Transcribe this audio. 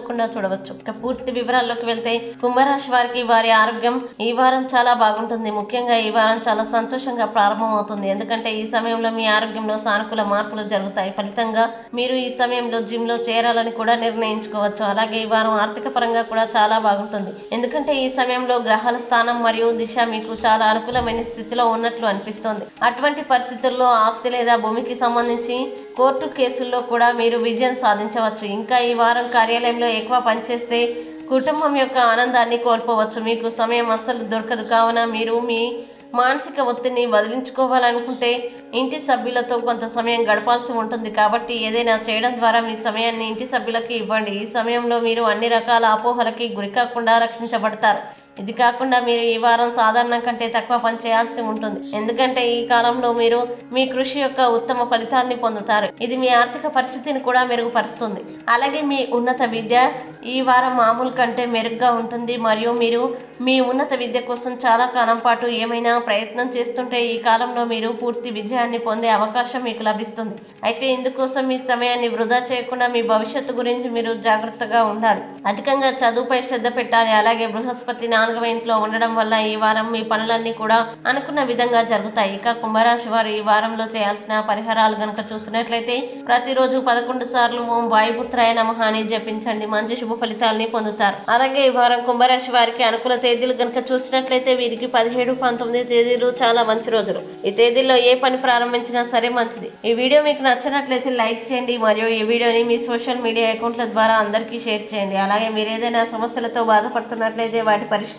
అవ్వకుండా చూడవచ్చు. ఇక పూర్తి వివరాల్లోకి వెళ్తే కుంభరాశి వారికి వారి ఆరోగ్యం ఈ వారం చాలా బాగుంటుంది. ముఖ్యంగా ఈ వారం చాలా సంతోషంగా ప్రారంభమవుతుంది. ఎందుకంటే ఈ సమయంలో మీ ఆరోగ్యంలో సానుకూల మార్పులు జరుగుతాయి. ఫలితంగా మీరు ఈ సమయంలో జిమ్లో చేరాలని కూడా నిర్ణయించుకోవచ్చు. అలాగే ఈ వారం ఆర్థిక పరంగా కూడా చాలా బాగుంటుంది. ఎందుకంటే ఈ సమయంలో గ్రహాల స్థానం మరియు దిశ మీకు చాలా అనుకూలమైన స్థితిలో ఉన్నట్లు అనిపిస్తోంది. అటువంటి పరిస్థితుల్లో ఆస్తి లేదా భూమికి సంబంధించి కోర్టు కేసుల్లో కూడా మీరు విజయం సాధించవచ్చు. ఇంకా ఈ వారం కార్యాలయంలో ఎక్కువ పనిచేస్తే కుటుంబం యొక్క ఆనందాన్ని కోల్పోవచ్చు. మీకు సమయం అస్సలు దొరకదు. కావున మీరు మీ మానసిక ఒత్తిడిని వదిలించుకోవాలనుకుంటే ఇంటి సభ్యులతో కొంత సమయం గడపాల్సి ఉంటుంది. కాబట్టి ఏదైనా చేయడం ద్వారా మీ సమయాన్ని ఇంటి సభ్యులకి ఇవ్వండి. ఈ సమయంలో మీరు అన్ని రకాల అపోహలకి గురికాకుండా రక్షించబడతారు. ఇది కాకుండా మీరు ఈ వారం సాధారణం కంటే తక్కువ పని చేయాల్సి ఉంటుంది. ఎందుకంటే ఈ కాలంలో మీరు మీ కృషి యొక్క ఉత్తమ ఫలితాన్ని పొందుతారు. ఇది మీ ఆర్థిక పరిస్థితిని కూడా మెరుగుపరుస్తుంది. అలాగే మీ ఉన్నత విద్య ఈ వారం మామూలు కంటే మెరుగ్గా ఉంటుంది. మరియు మీరు మీ ఉన్నత విద్య కోసం చాలా కాలం పాటు ఏమైనా ప్రయత్నం చేస్తుంటే ఈ కాలంలో మీరు పూర్తి విజయాన్ని పొందే అవకాశం మీకు లభిస్తుంది. అయితే ఇందుకోసం మీ సమయాన్ని వృధా చేయకుండా మీ భవిష్యత్తు గురించి మీరు జాగ్రత్తగా ఉండాలి. అధికంగా చదువుపై శ్రద్ధ పెట్టాలి. అలాగే బృహస్పతి నాలుగవ ఇంట్లో ఉండడం వల్ల ఈ వారం మీ పనులన్నీ కూడా అనుకున్న విధంగా జరుగుతాయి. ఇక కుంభరాశి వారు ఈ వారంలో చేయాల్సిన పరిహారాలు గనక చూసినట్లయితే ప్రతిరోజు పదకొండు సార్లు ఓం వాయుపుత్రాయ నమః అని జపించండి. మంచి శుభ ఫలితాలని పొందుతారు. అలాగే ఈ వారం కుంభరాశి వారికి అనుకూల తేదీలు గనక చూసినట్లయితే వీరికి పదిహేడు పంతొమ్మిది తేదీలు చాలా మంచి రోజులు. ఈ తేదీల్లో ఏ పని ప్రారంభించినా సరే మంచిది. ఈ వీడియో మీకు నచ్చినట్లయితే లైక్ చేయండి. మరియు ఈ వీడియోని మీ సోషల్ మీడియా అకౌంట్ల ద్వారా అందరికీ షేర్ చేయండి. అలాగే మీరు ఏదైనా సమస్యలతో బాధపడుతున్నట్లయితే వాటి పరిష్కారం